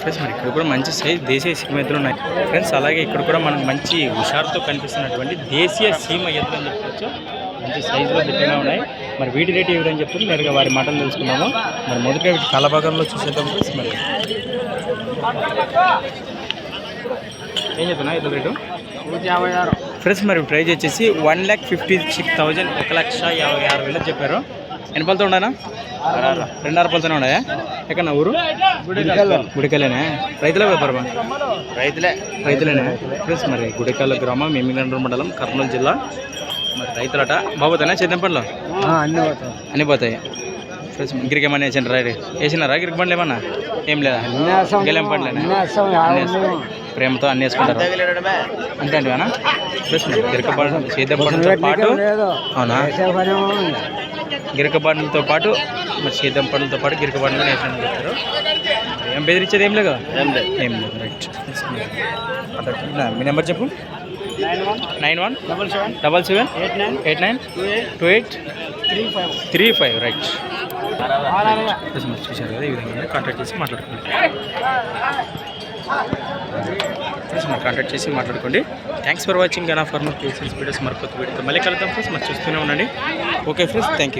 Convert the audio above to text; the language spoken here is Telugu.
ఫ్రెండ్స్ మరి ఇక్కడ కూడా మంచి సైజ్ దేశీయ సీమ ఎద్దులు ఉన్నాయి. ఫ్రెండ్స్ అలాగే ఇక్కడ కూడా మనకు మంచి హుషారుతో కనిపిస్తున్నటువంటి దేశీయ సీమ ఎద్దులు అని చెప్పొచ్చు. మంచి సైజులో దిట్టంగా ఉన్నాయి. మరి వీటి రేట్ ఏ విధంగా చెప్తారు నేరుగా వారి మాటలు తెలుసుకున్నాము మరి మొదటిగా వీటి కలభాగంలో చూసేద్దాం ఫ్రెండ్స్ మరి. ఏం చెప్తున్నా ఎద్దుల రేటు? ఫ్రెండ్స్ మరి ప్రైజ్ వచ్చేసి one lakh fifty six thousand ఒక లక్ష యాభై ఆరు వేలు చెప్పారు. ఎన్ని పళ్ళతో ఉండనా రెండున్నర పళ్ళతోనే ఉన్నాయా ఎక్కడ ఊరు? గుడికలేనా రైతుల వ్యాపారమా? రైతులే. రైతులేనా? ఫ్రెండ్స్ మరి గుడికల్ గ్రామం ఎమ్మిగండ్ర మండలం కర్నూలు జిల్లా. మరి రైతులట. బాబోతానా చేద్దాం పనులు అన్ని పోతాం అన్నీ పోతాయి. ఫ్రెండ్స్ గిరికి ఏమన్నా వేసిన రైడ్ వేసినారా? గిరికి పండ్లు ఏమన్నా? ఏం లేదా? గెలం పండ్లేనా. ప్రేమతో అన్ని వేసుకుంటారు. అంతే అండి అన్న ఫ్రెండ్స్ మరి గిరక పండ్లు చేద్దాం పండ్లతో పాటు అవునా? గిరక పండ్లతో పాటు మరి సీతం పండ్లతో పాటు గిరక పండ్లు వేసాను చెప్పారు ఏం బెదిరించేది ఏం లేదు ఏం లేదు. ఏం లేదు రైట్. మీ నెంబర్ చెప్పు. Nine one double seven double seven eight nine eight nine two eight three five. Three five right. చూసారు కదా ఈ విధంగా కాంటాక్ట్ చేసి మాట్లాడుకోండి ఫ్రెండ్స్ మనం కాంటాక్ట్ చేసి మాట్లాడుకోండి. థ్యాంక్స్ ఫర్ వాచింగ్ గనా ఫార్మర్ కేసెస్ వీడియోస్ మరి కొత్త వీడియోతో మళ్ళీ కలుద్దాం ఫ్రెండ్స్ మరి చూస్తూనే ఉండండి. Okay friends thank